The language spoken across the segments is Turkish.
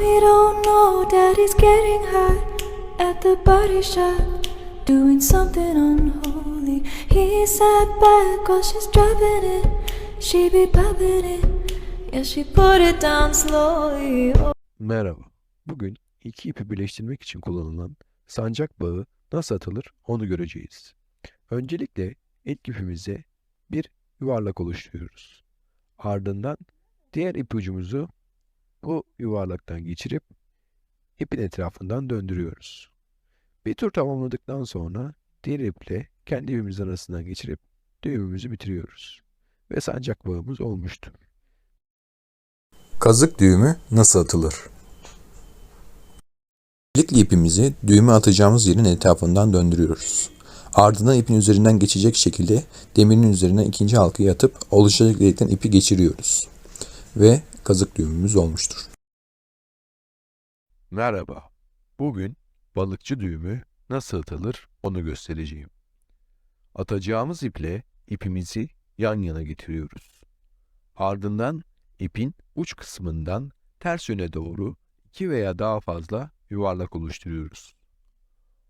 Mommy don't know daddy's getting high at the body shop, doing something unholy. He sat back while she's dropping it. She be popping it, yeah, she put it down slowly. Oh. Merhaba. Bugün iki ipi birleştirmek için kullanılan sancak bağı nasıl atılır onu göreceğiz. Öncelikle ilk ipimize bir yuvarlak oluşturuyoruz. Ardından diğer ipucumuzu bu yuvarlaktan geçirip ipin etrafından döndürüyoruz. Bir tur tamamladıktan sonra diğer iple kendi ipimizin arasından geçirip düğümümüzü bitiriyoruz. Ve sancak bağımız olmuştur. Kazık düğümü nasıl atılır? Öncelikle ipimizi düğümü atacağımız yerin etrafından döndürüyoruz. Ardından ipin üzerinden geçecek şekilde demirin üzerine ikinci halkayı atıp oluşacak delikten ipi geçiriyoruz. Ve kazık düğümümüz olmuştur. Merhaba. Bugün balıkçı düğümü nasıl atılır onu göstereceğim. Atacağımız iple ipimizi yan yana getiriyoruz. Ardından ipin uç kısmından ters yöne doğru iki veya daha fazla yuvarlak oluşturuyoruz.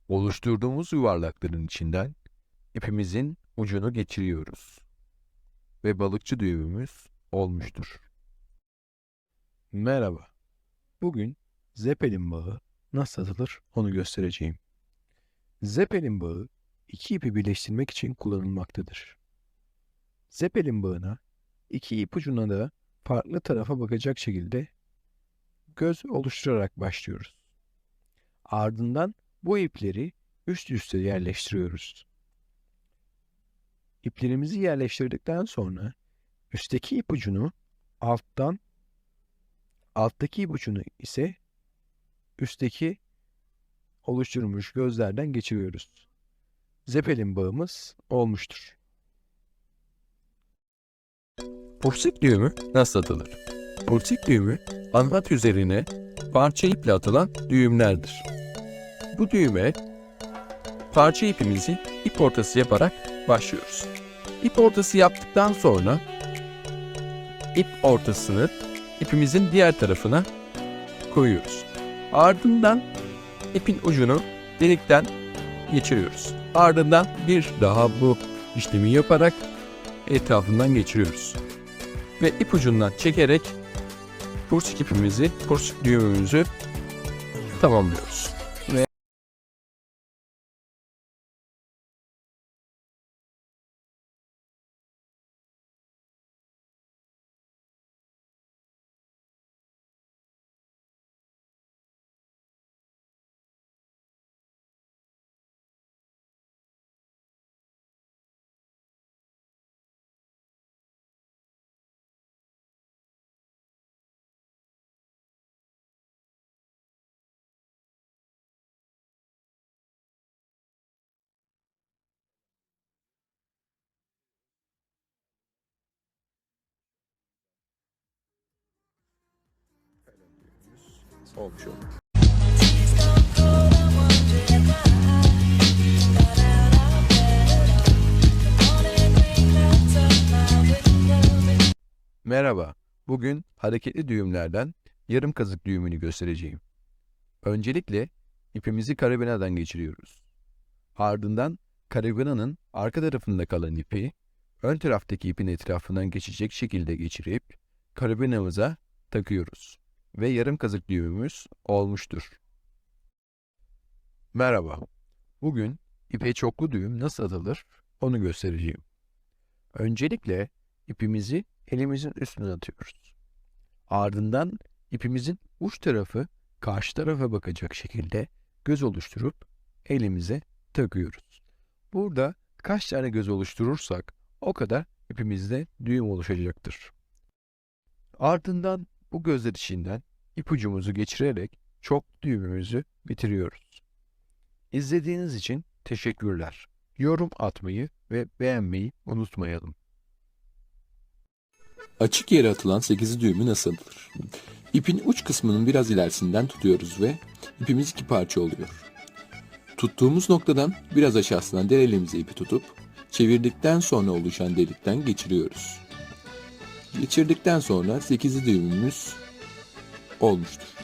Oluşturduğumuz yuvarlakların içinden ipimizin ucunu geçiriyoruz. Ve balıkçı düğümümüz olmuştur. Merhaba. Bugün Zeppelin bağı nasıl atılır onu göstereceğim. Zeppelin bağı iki ipi birleştirmek için kullanılmaktadır. Zeppelin bağına iki ip ucuna da farklı tarafa bakacak şekilde göz oluşturarak başlıyoruz. Ardından bu ipleri üst üste yerleştiriyoruz. İplerimizi yerleştirdikten sonra üstteki ipucunu alttan alttaki ipucunu ise üstteki oluşturulmuş gözlerden geçiriyoruz. Zeppelin bağımız olmuştur. Pursik düğümü nasıl atılır? Pursik düğümü anlat üzerine parça iple atılan düğümlerdir. Bu düğüme parça ipimizi ip ortası yaparak başlıyoruz. İp ortası yaptıktan sonra ip ortasını ipimizin diğer tarafına koyuyoruz. Ardından ipin ucunu delikten geçiriyoruz. Ardından bir daha bu işlemi yaparak etrafından geçiriyoruz ve ipucundan çekerek pursik ipimizi, pursik düğümümüzü tamamlıyoruz. Olmuş olur. Merhaba. Bugün hareketli düğümlerden yarım kazık düğümünü göstereceğim. Öncelikle ipimizi karabinadan geçiriyoruz. Ardından karabinanın arka tarafında kalan ipi ön taraftaki ipin etrafından geçecek şekilde geçirip karabinamıza takıyoruz ve yarım kazık düğümümüz olmuştur. Merhaba. Bugün ipe çoklu düğüm nasıl atılır onu göstereceğim. Öncelikle ipimizi elimizin üstüne atıyoruz. Ardından ipimizin uç tarafı karşı tarafa bakacak şekilde göz oluşturup elimize takıyoruz. Burada kaç tane göz oluşturursak o kadar ipimizde düğüm oluşacaktır. Ardından bu gözler içinden ipucumuzu geçirerek çok düğümümüzü bitiriyoruz. İzlediğiniz için teşekkürler. Yorum atmayı ve beğenmeyi unutmayalım. Açık yere atılan 8 düğümü nasıl atılır? İpin uç kısmının biraz ilerisinden tutuyoruz ve ipimiz iki parça oluyor. Tuttuğumuz noktadan biraz aşağısından diğer elimize ipi tutup çevirdikten sonra oluşan delikten geçiriyoruz. Geçirdikten sonra 8 düğümümüz olmuştur.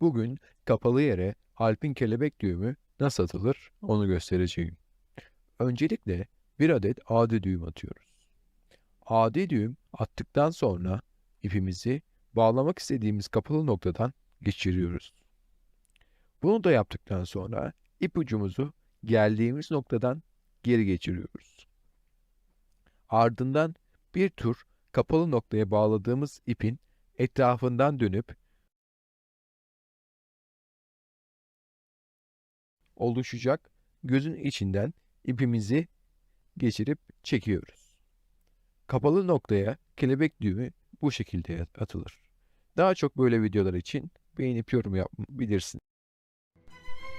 Bugün kapalı yere Alp'in kelebek düğümü nasıl atılır onu göstereceğim. Öncelikle bir adet adi düğüm atıyoruz. Adi düğüm attıktan sonra ipimizi bağlamak istediğimiz kapalı noktadan geçiriyoruz. Bunu da yaptıktan sonra ip ucumuzu geldiğimiz noktadan geri geçiriyoruz. Ardından bir tur kapalı noktaya bağladığımız ipin etrafından dönüp oluşacak gözün içinden ipimizi geçirip çekiyoruz. Kapalı noktaya kelebek düğümü bu şekilde atılır. Daha çok böyle videolar için beğenip yorum yapabilirsin.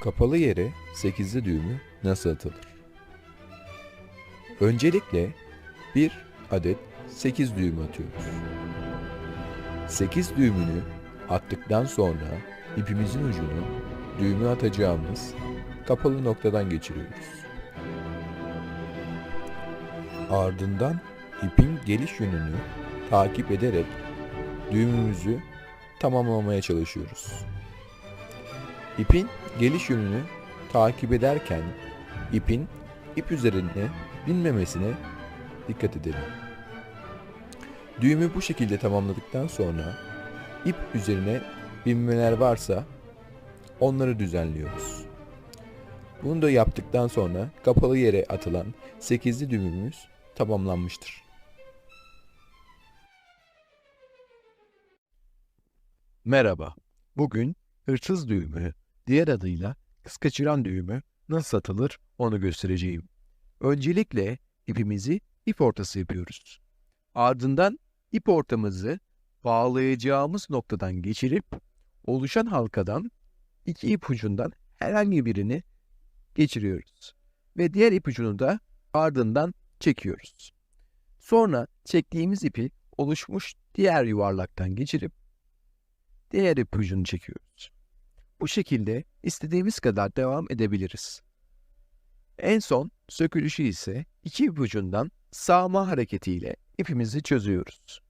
Kapalı yere 8'li düğümü nasıl atılır? Öncelikle bir adet 8 düğüm atıyoruz. 8 düğümünü attıktan sonra ipimizin ucunu düğümü atacağımız kapalı noktadan geçiriyoruz. Ardından ipin geliş yönünü takip ederek düğümümüzü tamamlamaya çalışıyoruz. İpin geliş yönünü takip ederken ipin ip üzerine binmemesine dikkat edelim. Düğümü bu şekilde tamamladıktan sonra ip üzerine binmeler varsa onları düzenliyoruz. Bunu da yaptıktan sonra kapalı yere atılan 8'li düğümümüz tamamlanmıştır. Merhaba. Bugün hırsız düğümü, diğer adıyla kız kaçıran düğümü nasıl atılır onu göstereceğim. Öncelikle ipimizi ip ortası yapıyoruz. Ardından ip ortamızı bağlayacağımız noktadan geçirip oluşan halkadan iki ip ucundan herhangi birini geçiriyoruz. Ve diğer ip ucunu da ardından çekiyoruz. Sonra çektiğimiz ipi oluşmuş diğer yuvarlaktan geçirip diğer ipucunu çekiyoruz. Bu şekilde istediğimiz kadar devam edebiliriz. En son sökülüşü ise iki ipucundan sağma hareketiyle ipimizi çözüyoruz.